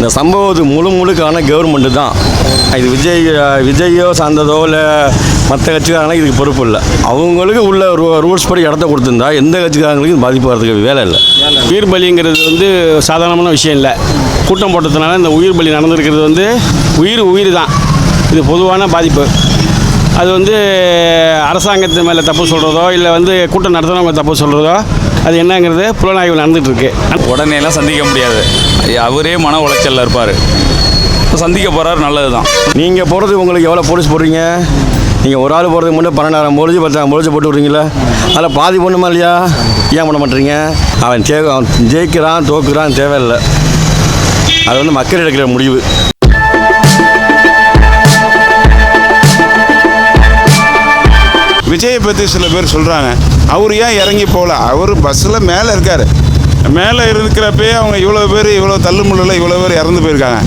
இந்த சம்பவத்துக்கு முழு முழுக்கான கவர்மெண்ட்டு தான். இது விஜய் விஜயோ சார்ந்ததோ இல்லை மற்ற கட்சிக்காரங்களோ இதுக்கு பொறுப்பு இல்லை. அவங்களுக்கு உள்ள ரூல்ஸ் படி இடத்த கொடுத்துருந்தா எந்த கட்சிக்காரங்களுக்கும் இது பாதிப்பு வரதுக்கு வேலை இல்லை. உயிர் பலிங்கிறது வந்து சாதாரணமான விஷயம் இல்லை. கூட்டம் போட்டதுனால இந்த உயிர் பலி நடந்திருக்கிறது வந்து உயிர் உயிர் தான். இது பொதுவான பாதிப்பு. அது வந்து அரசாங்கத்து மேலே தப்பு சொல்கிறதோ இல்லை வந்து கூட்டம் நடத்துனவங்க தப்பு சொல்கிறதோ அது என்னங்கிறது புலனாய்வு நடந்துட்டு இருக்கு உடனேலாம் சந்திக்க முடியாது. அவரே மன உளைச்சலில் இருப்பார். சந்திக்க போகிறாரு நல்லது தான் நீங்கள் போகிறது உங்களுக்கு எவ்வளோ போலீஸ் போடுறீங்க? நீங்கள் ஒரு ஆள் போகிறதுக்கு முன்னாடி பன்னெண்டாயிரம் போலீஸ் பத்தாயிரம் போலீஸ் போட்டு விட்றீங்களா. அதில் பாதி பண்ணுமா இல்லையா? ஏன் பண்ண மாட்டீங்க? அவன் தே அவன் ஜெயிக்கிறான் தோக்குறான் தேவையில்லை. அது வந்து மக்கள் எடுக்கிற முடிவு. விஜயை பற்றி சில பேர் சொல்கிறாங்க அவர் ஏன் இறங்கி போகல? அவர் பஸ்ஸில் மேலே இருக்கார். மேலே இருக்கிறப்பே அவங்க இவ்வளோ பேர் இவ்வளோ தள்ளுமுள்ளில் இவ்வளோ பேர் இறந்து போயிருக்காங்க.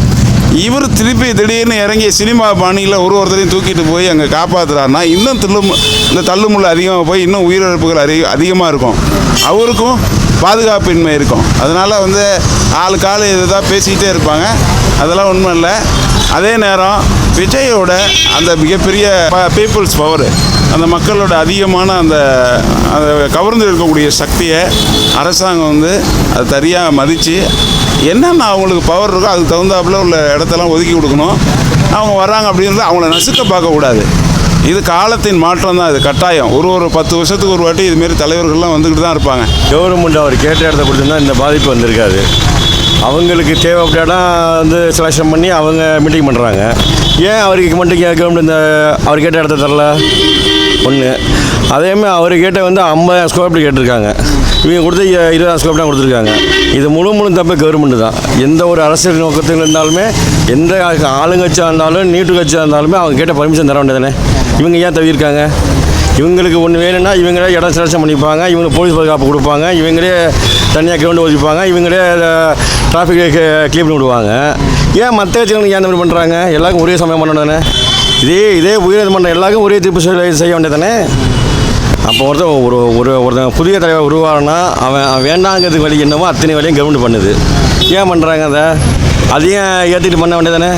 இவர் திருப்பி திடீர்னு இறங்கி சினிமா பாணியில் ஒரு ஒருத்தரையும் தூக்கிட்டு போய் அங்கே காப்பாற்றுறாருன்னா இன்னும் தில்லு இந்த தள்ளுமுள்ள அதிகமாக போய் இன்னும் உயிரிழப்புகள் அதிக அதிகமாக இருக்கும். அவருக்கும் பாதுகாப்பின்மை இருக்கும். அதனால் வந்து ஆளுக்கு ஆள் இதுதான் பேசிக்கிட்டே இருப்பாங்க. அதெல்லாம் உண்மை இல்லை. அதே நேரம் விஜயோட அந்த மிகப்பெரிய பீப்புள்ஸ் பவர் அந்த மக்களோட அதிகமான அந்த அந்த கவர்ந்து இருக்கக்கூடிய சக்தியை அரசாங்கம் வந்து அதை சரியாக மதித்து என்னென்ன அவங்களுக்கு பவர் இருக்கோ அதுக்கு தகுந்தாப்புல உள்ள இடத்தெல்லாம் ஒதுக்கி கொடுக்கணும். அவங்க வராங்க அப்படின்றது அவங்கள நசுக்க பார்க்கக்கூடாது இது காலத்தின் மாற்றம் தான் இது கட்டாயம். ஒரு ஒரு பத்து வருஷத்துக்கு ஒரு வாட்டி இதுமாரி தலைவர்கள்லாம் வந்துக்கிட்டு தான் இருப்பாங்க. கவர்மெண்ட் அவர் கேட்ட இடத்த கொடுத்துருந்தா இந்த பாதிப்பு வந்திருக்காது. அவங்களுக்கு தேவைப்பட்டா வந்து செலெக்ஷன் பண்ணி அவங்க மீட்டிங் பண்ணுறாங்க ஏன் அவருக்கு மட்டும் கவர்மெண்ட் இந்த அவர் கேட்ட இடத்த தரல? ஒன்று அதேமாதிரி அவர் கேட்ட வந்து ஐம்பதாயிரம் ஸ்கொயர் ஃபீட் கேட்டிருக்காங்க. இவங்க கொடுத்து இருபதாயிரம் ஸ்கொயர் ஃபீட் கொடுத்துருக்காங்க. இது முழு முழு தப்பு கவர்மெண்ட் தான். எந்த ஒரு அரசியல் நோக்கத்தில் இருந்தாலுமே எந்த ஆளுங்கட்சியாக இருந்தாலும் நீட்டு கட்சியாக இருந்தாலுமே அவங்க கேட்ட பர்மிஷன் தர வேண்டியதானே இவங்க ஏன் தவிர்க்காங்க? இவங்களுக்கு ஒன்று வேணும்னா இவங்களே இடம் செலக்ஷன் பண்ணிப்பாங்க இவங்க போலீஸ் பாதுகாப்பு கொடுப்பாங்க இவங்களே தனியாக கிரவுண்டு ஒதுப்பாங்க இவங்களே டிராஃபிக் க்ளீன் பண்ணி விடுவாங்க. ஏன் மற்ற கட்சிகளுக்கு ஏன் இந்த மாதிரி பண்ணுறாங்க எல்லாருக்கும் ஒரே சமயம் பண்ணணும் தானே இதே இதே உயர்நீதிமன்றம் எல்லாருக்கும் ஒரே தீர்ப்பு செய்ய- செய்ய வேண்டியது தானே அப்போ ஒருத்தன் ஒரு ஒரு ஒருத்தன் புதிய தலைவர் உருவானா அவன் அவன் வேண்டாங்கிறதுக்கு வழி என்னவோ அத்தனை வழியும் கவர்மெண்ட் பண்ணுது. ஏன் பண்ணுறாங்க அதை? அதையும் ஏற்றிட்டு பண்ண வேண்டியதானே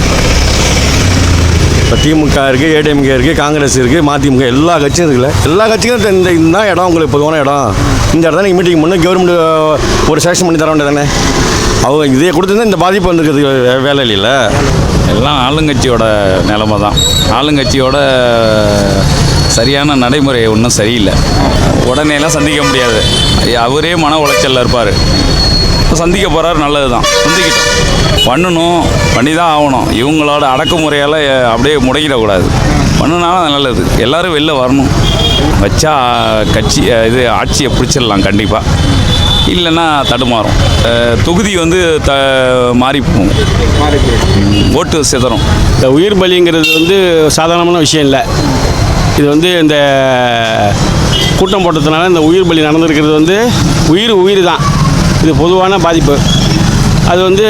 இப்போ திமுக இருக்குது ஏடிஎம்கே இருக்குது காங்கிரஸ் இருக்குது மதிமுக எல்லா கட்சியும் இருக்குல்ல? எல்லா கட்சியும் இந்த- இந்த இந்த இடம் உங்களுக்கு பொதுவான இடம். இந்த இடத்துல நீங்கள் மீட்டிங் பண்ணி கவர்மெண்ட் ஒரு செலக்ஷன் பண்ணி தர வேண்டியதானே அவங்க இதே கொடுத்துருந்தா இந்த பாதிப்பு வந்துருக்குது வேலை இல்லைல்ல எல்லாம் ஆளுங்கட்சியோட நிலைமை தான் ஆளுங்கட்சியோட சரியான நடைமுறை ஒன்றும் சரியில்லை. உடனேலாம் சந்திக்க முடியாது. அவரே மன உளைச்சலில் இருப்பார். சந்திக்க போகிறாரு நல்லது தான் சந்திக்கிட்டோம். பண்ணணும் பண்ணி தான் ஆகணும். இவங்களோட அடக்குமுறையால் அப்படியே முடங்கிடக்கூடாது பண்ணுனாலும் நல்லது. எல்லோரும் வெளில வரணும். வச்சா கட்சி இது ஆட்சியை பிடிச்சிடலாம் கண்டிப்பாக இல்லைன்னா தடுமாறும். தொகுதி வந்து த மாறி போகும். ஓட்டு சிதறும். இந்த உயிர் பலிங்கிறது வந்து சாதாரணமான விஷயம் இல்லை. இது வந்து இந்த கூட்டம் போட்டதுனால இந்த உயிர் பலி நடந்திருக்கிறது வந்து உயிர் உயிர் தான். இது பொதுவான பாதிப்பு. அது வந்து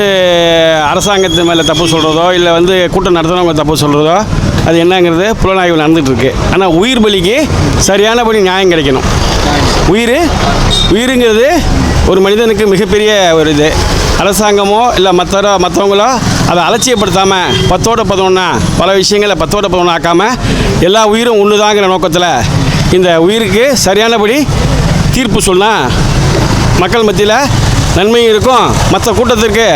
அரசாங்கத்து மேலே தப்பு சொல்கிறதோ இல்லை வந்து கூட்டம் நடத்துகிறவங்க தப்பு சொல்கிறதோ அது என்னங்கிறது புலனாய்வு நடந்துகிட்ருக்கு ஆனால் உயிர் பலிக்கு சரியானபடி நியாயம் கிடைக்கணும். உயிர் உயிருங்கிறது ஒரு மனிதனுக்கு மிகப்பெரிய ஒரு இது. அரசாங்கமோ இல்லை மற்ற மற்றவங்களோ அதை அலட்சியப்படுத்தாமல் பத்தோட பதினொன்னா பல விஷயங்களை பத்தோட பதினொன்று ஆக்காமல் எல்லா உயிரும் ஒன்று தாங்கிற நோக்கத்தில் இந்த உயிருக்கு சரியானபடி தீர்ப்பு சொன்னால் மக்கள் மத்தியில் நன்மையும் இருக்கும். மற்ற கூட்டத்திற்கு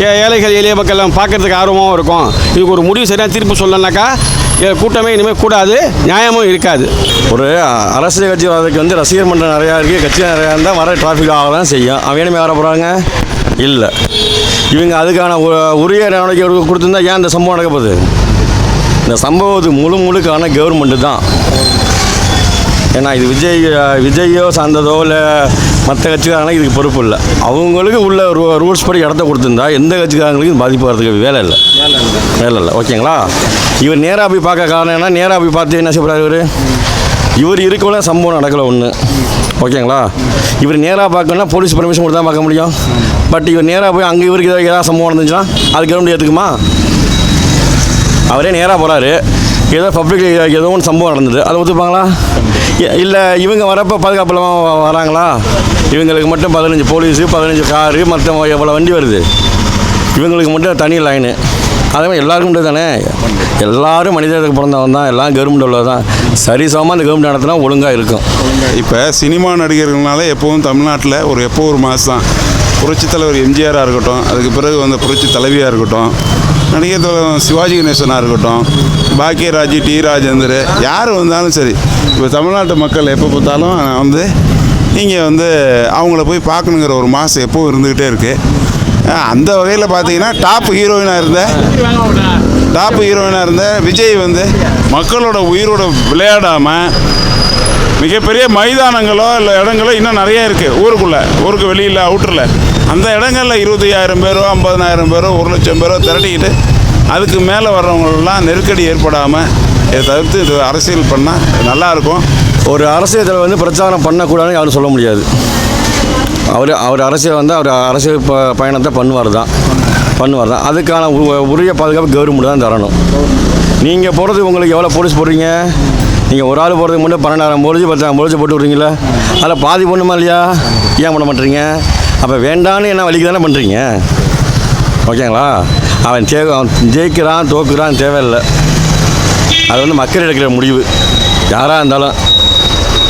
ஏ- ஏழைகள் எளிய மக்கள் பார்க்கறதுக்கு ஆர்வமாகவும் இருக்கும். இதுக்கு ஒரு முடிவு சரியான தீர்ப்பு சொல்லனாக்கா கூட்டமே இனிமேல் கூடாது நியாயமும் இருக்காது. ஒரு அரசியல் கட்சி வரதுக்கு வந்து ரசிகர் மன்றம் நிறையா இருக்குது கட்சி நிறையா இருந்தால் வர டிராஃபிக் ஆக தான் செய்யும். அவன் இனிமேல் வர போகிறாங்க இல்லை. இவங்க அதுக்கான உரிய நடவடிக்கை கொடுத்துருந்தா ஏன் இந்த சம்பவம் நடக்க போகுது? இந்த சம்பவத்துக்கு முழு முழுக்கான கவர்மெண்ட்டு தான். ஏன்னா இது விஜய் விஜயோ சார்ந்ததோ இல்லை மற்ற கட்சிக்காரங்களும் இதுக்கு பொறுப்பு இல்லை. அவங்களுக்கு உள்ள ரூ ரூல்ஸ் படி இடத்த கொடுத்துருந்தா எந்த கட்சிக்காரங்களுக்கும் பாதிப்பு வரதுக்கு வேலை இல்லை. வேலை இல்லை. ஓகேங்களா? இவர் நேராக போய் பார்க்க காரணம் என்ன நேராக போய் பார்த்து என்ன செய்யப்படுறாரு இவர்? இவர் இருக்கவங்கள சம்பவம் நடக்கலை ஒன்று ஓகேங்களா? இவர் நேராக பார்க்கணும்னா போலீஸ் பர்மிஷன் கொடுத்தா பார்க்க முடியும். பட் இவர் நேராக போய் அங்கே இவருக்கு ஏதாவது ஏதாவது சம்பவம் நடந்துச்சுன்னா அது கவர்மெண்ட் ஏற்றுக்குமா அவரே நேராக போகிறாரு ஏதோ பப்ளிக் ஏதோ ஒன்று சம்பவம் நடந்தது. அதை ஒத்துப்பாங்களா? இல்லை இவங்க வரப்போ பாதுகாப்பு வராங்களா? இவங்களுக்கு மட்டும் பதினஞ்சு போலீஸு பதினஞ்சு காரு மற்ற எவ்வளோ வண்டி வருது? இவங்களுக்கு மட்டும் தனி லைனு அதே மாதிரி எல்லாருக்கும் தானே? எல்லாரும் மனிதர்களுக்கு பிறந்தவன் தான். எல்லாம் கவர்மெண்ட் உள்ளது தான். சரிசமமாக அந்த கவர்மெண்ட் நடத்தினா ஒழுங்காக இருக்கும். இப்போ சினிமா நடிகர்கள்னால எப்போவும் தமிழ்நாட்டில் ஒரு எப்போ ஒரு மாதம் தான். புரட்சித் தலைவர் எம்ஜிஆராக இருக்கட்டும் அதுக்கு பிறகு வந்த புரட்சி தலைவியாக இருக்கட்டும் நடிகர் தலைவர் சிவாஜி கணேசனாக இருக்கட்டும் பாக்கியராஜ் டி ராஜேந்தர் யார் வந்தாலும் சரி இப்போ தமிழ்நாட்டு மக்கள் எப்போ பார்த்தாலும் வந்து நீங்கள் வந்து அவங்கள போய் பார்க்கணுங்கிற ஒரு மாதம் எப்போவும் இருந்துக்கிட்டே இருக்குது அந்த வகையில் பார்த்தீங்கன்னா டாப் ஹீரோயினாக இருந்த டாப் ஹீரோயினாக இருந்த விஜய் வந்து மக்களோட உயிரோட விளையாடாமல் மிகப்பெரிய மைதானங்களோ இல்லை இடங்களோ இன்னும் நிறைய இருக்குது ஊருக்குள்ளே ஊருக்கு வெளியில் அவுட்டரில் அந்த இடங்களில் இருபத்தையாயிரம் பேரோ ஐம்பதனாயிரம் பேரோ ஒரு லட்சம் பேரோ திரட்டிக்கிட்டு அதுக்கு மேலே வர்றவங்களெல்லாம் நெருக்கடி ஏற்படாமல் இதை தவிர்த்து இது அரசியல் பண்ணால் நல்லாயிருக்கும் ஒரு அரசியல் தலைவர் வந்து பிரச்சாரம் பண்ணக்கூடாதுன்னு யாரும் சொல்ல முடியாது. அவர் அவர் அரசியல் வந்து அவர் அரசியல் ப பயணத்தை பண்ணுவார் தான். பண்ணுவார் தான். அதுக்கான உ- உரிய பாதுகாப்பு கவர்மெண்ட் தான் தரணும். நீங்கள் போகிறது உங்களுக்கு எவ்வளோ போலீஸ் போடுறீங்க? நீங்கள் ஒரு ஆள் போகிறதுக்கு முன்னே பன்னெண்டாயிரம் போலீஸ் பத்தாயிரம் போலீஸ் போட்டு விட்றீங்களா? அதில் பாதி பண்ணுமா இல்லையா? ஏன் பண்ண மாட்டீங்க அப்போ வேண்டான்னு என்ன வழிக்கு தானே பண்ணுறீங்க ஓகேங்களா? அவன் தே அவன் ஜெயிக்கிறான் தோக்குறான் தேவையில்லை. அது வந்து மக்கள் எடுக்கிற முடிவு. யாராக இருந்தாலும்.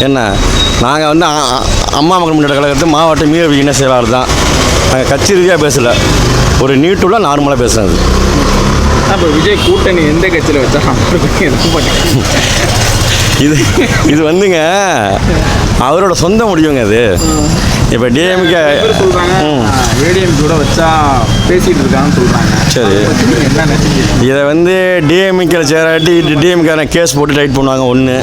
என்ன? நாங்கள் வந்து அம்மா மக்கள் முன்னேற்ற கழகத்து மாவட்ட மீக இணை செயலாளர் தான். நாங்கள் கட்சி ரீதியாக பேசலை. ஒரு நீட்டுள்ள நார்மலாக பேசுறது. அப்போ விஜய் கூட்டணி எந்த கட்சியில் வச்சா இது இது வந்துங்க அவரோட சொந்த முடிவுங்க அது. இப்போ டிஎம்கே சொல்கிறாங்க ஏடிஎம் கூட வச்சா பேசிகிட்டு இருக்காங்கன்னு சொல்கிறாங்க சரி. இதை வந்து டிஎம்கேல சேராட்டி டிஎம்கே கேஸ் போட்டு டைட் பண்ணுவாங்க ஒன்று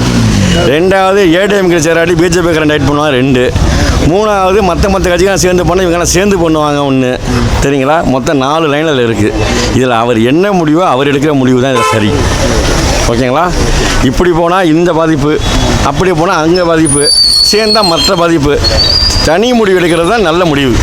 ரெண்டாவது ஏடிஎம்கே சேராட்டி பிஜேபிக்காரன் ஐட் பண்ணுவாங்க ரெண்டு. மூணாவது மற்ற மற்ற கட்சிக்காரன் சேர்ந்து பண்ண இவங்கெல்லாம் சேர்ந்து பண்ணுவாங்க ஒன்று சரிங்களா மொத்தம் நாலு லைனில் இருக்குது இதில் அவர் என்ன முடிவோ அவர் எடுக்கிற முடிவு தான் இதில் சரி. ஓகேங்களா? இப்படி போனால் இந்த பாதிப்பு அப்படி போனால் அங்கே பாதிப்பு சேர்ந்தால் மற்ற பாதிப்பு. தனி முடிவு எடுக்கிறது தான் நல்ல முடிவு.